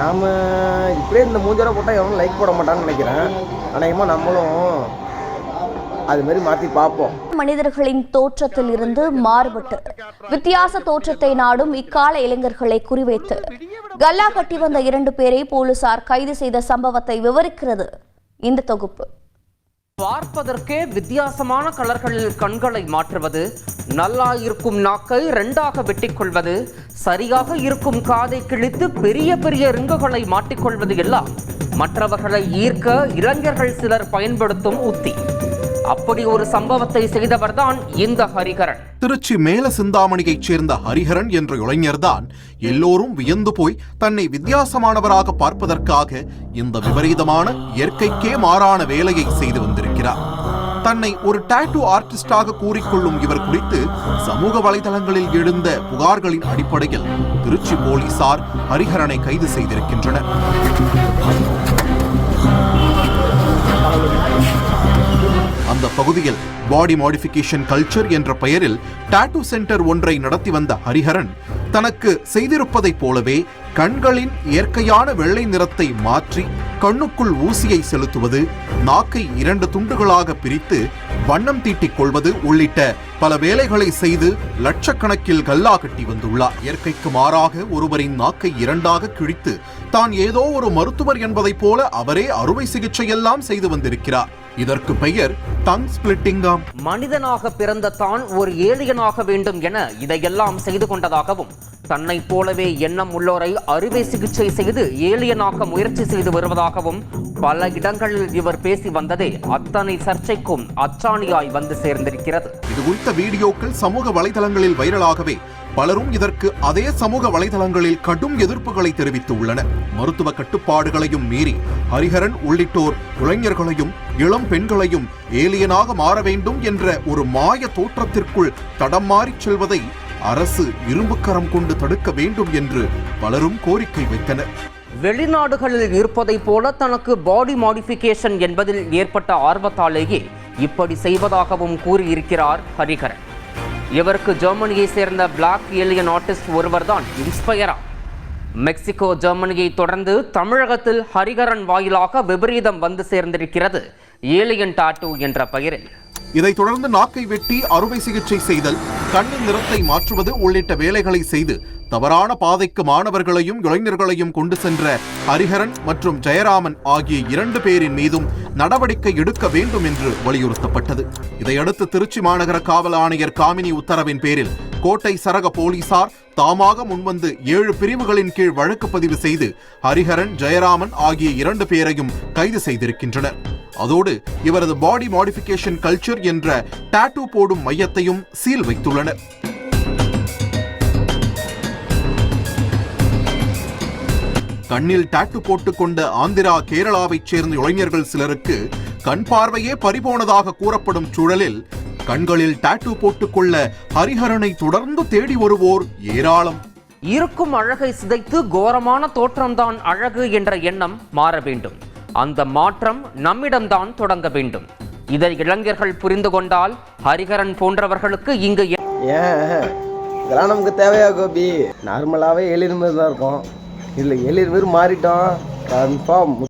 நாம் இப்படியே இந்த மூஞ்சோட போட்டால் எவனும் லைக் போட மாட்டான்னு நினைக்கிறேன். அநேகமாக நம்மளும் அதுமாரி மாற்றி பார்ப்போம். மனிதர்களின் தோற்றத்தில் இருந்து மாறுபட்டு வித்தியாச தோற்றத்தை நாடும் இக்கால இளைஞர்களை குறிவைத்து. கல்லா கட்டி வந்த இரண்டு பேரை போலீசார் கைது செய்த சம்பவத்தை விவரிக்கிறது இந்த தொகுப்பு. பார்ப்பதற்கே வித்தியாசமான கலர்களில் கண்களை மாற்றுவது நல்லா இருக்கும் நாக்கை ரெண்டாக வெட்டிக் கொள்வது சரியாக இருக்கும் காதை கிழித்து பெரிய பெரிய ரிங்குகளை மாட்டிக்கொள்வது எல்லாம் மற்றவர்களை ஈர்க்க இளைஞர்கள் சிலர் பயன்படுத்தும் உத்தி. அப்படி ஒரு சம்பவத்தை செய்தவர்தான் இந்த ஹரிகரன் திருச்சி மேல சிந்தாமணியைச் சேர்ந்த ஹரிஹரன் என்ற இளைஞர்தான் எல்லோரும் வியந்து போய் தன்னை வித்தியாசமானவராக பார்ப்பதற்காக இந்த விபரீதமான இயற்கைக்கே மாறான வேலையை செய்து வந்திருக்கிறார். இருக்கிறார் தன்னை ஒரு டாட்டூ ஆர்டிஸ்டாக கூறிக்கொள்ளும் இவர் குறித்து சமூக வலைதளங்களில் எழுந்த புகார்களின் அடிப்படையில் திருச்சி போலீசார் ஹரிஹரனை கைது செய்திருக்கின்றனர். அந்த பகுதியில் பாடி மாடிஃபிகேஷன் கல்ச்சர் என்ற பெயரில் டாட்டூ சென்டர் ஒன்றை நடத்தி வந்த ஹரிஹரன் தனக்கு செய்திருப்பதைப் போலவே கண்களின் இயற்கையான வெள்ளை நிறத்தை மாற்றி கண்ணுக்குள் ஊசியை செலுத்துவது நாக்கை இரண்டு துண்டுகளாக பிரித்து வண்ணம் தீட்டிக் கொள்வது உள்ளிட்ட பல வேலைகளை செய்து லட்சக்கணக்கில் கல்லா கட்டி வந்துள்ளார். இயற்கைக்கு மாறாக ஒருவரின் நாக்கை இரண்டாக கிழித்து தான் ஏதோ ஒரு மருத்துவர் என்பதைப் போல அவரே அறுவை சிகிச்சையெல்லாம் செய்து வந்திருக்கிறார். இதற்கு பெயர் டங் ஸ்பிளிட்டிங்காம். மனிதனாக பிறந்த தான் ஒரு ஏலியனாக வேண்டும் என இதையெல்லாம் செய்து கொண்டதாகவும் தன்னை போலவே எண்ணம் உள்ளோரை அறுவை சிகிச்சை செய்து ஏலியனாக முயற்சி செய்து வருவதாகவும் பல இடங்களில் இவர் பேசி வந்ததே அத்தனை சர்ச்சைக்கும் அச்சாணியாய் வந்து சேர்ந்திருக்கிறது. இது குறித்த வீடியோக்கள் சமூக வலைதளங்களில் வைரலாகவே பலரும் இதற்கு அதே சமூக வலைதளங்களில் கடும் எதிர்ப்புகளை தெரிவித்துள்ளனர். மருத்துவ கட்டுப்பாடுகளையும் மீறி ஹரிஹரன் உள்ளிட்டோர் இளைஞர்களையும் இளம் பெண்களையும் ஏலியனாக மாற வேண்டும் என்ற ஒரு மாய தோற்றத்திற்குள் தடம் மாறிச் செல்வதை அரசு இரும்புக்கரம் கொண்டு தடுக்க வேண்டும் என்று பலரும் கோரிக்கை வைத்தனர். வெளிநாடுகளில் இருப்பதைப் போல தனக்கு பாடி மாடிஃபிகேஷன் என்பதில் ஏற்பட்ட ஆர்வத்தாலேயே இப்படி செய்வதாகவும் கூறியிருக்கிறார் ஹரிகரன். இவருக்கு ஜெர்மனியை சேர்ந்த பிளாக் ஏலியன் ஆர்டிஸ்ட் ஒருவர்தான் இன்ஸ்பயரா மெக்சிகோ ஜெர்மனியை தொடர்ந்து தமிழகத்தில் ஹரிகரன் வாயிலாக விபரீதம் வந்து சேர்ந்திருக்கிறது ஏலியன் டாட்டூ என்ற பெயரில். இதைத் தொடர்ந்து நாக்கை வெட்டி அறுவை சிகிச்சை செய்தல் கண்ணின் நிறத்தை மாற்றுவது உள்ளிட்ட வேலைகளை செய்து தவறான பாதைக்கு மாணவர்களையும் இளைஞர்களையும் கொண்டு சென்ற ஹரிஹரன் மற்றும் ஜெயராமன் ஆகிய இரண்டு பேரின் மீதும் நடவடிக்கை எடுக்க வேண்டும் என்று வலியுறுத்தப்பட்டது. இதையடுத்து திருச்சி மாநகர காவல் ஆணையர் காமினி உத்தரவின் பேரில் கோட்டை சரக போலீசார் தாமாக முன்வந்து ஏழு பிரிவுகளின் கீழ் வழக்கு பதிவு செய்து ஹரிஹரன் ஜெயராமன் ஆகிய இரண்டு பேரையும் கைது செய்திருக்கின்றனர். அதோடு இவரது பாடி மாடிஃபிகேஷன் கல்ச்சர் என்ற டாட்டூ போடும் மையத்தையும் சீல் வைத்துள்ளனர். கண்ணில் டாட்டு போட்டுக்கொண்ட ஆந்திரா கேரளாவைச் சேர்ந்த இளைஞர்கள் சிலருக்கு கண் பார்வையே பறிபோனதாக கூறப்படும் சூழலில் கண்களில் டாட்டூ போட்டுக்கொள்ள ஹரிஹரனை தொடர்ந்து தேடி வருவோர் ஏராளம். இருக்கும் அழகை சிதைத்து கோரமான தோற்றம்தான் அழகு என்ற எண்ணம் மாற வேண்டும். அந்த மாற்றம் நம்மிடம்தான் தொடங்க வேண்டும். இதை இளைஞர்கள் புரிந்து கொண்டால் ஹரிகரன் போன்றவர்களுக்கு இங்கு ஏன்? இதெல்லாம் நமக்கு தேவையா கோபி? நார்மலாகவே தான் இருக்கும். இதில் ஏழு பேர் மாறிட்டோம். கன்ஃபார்ம்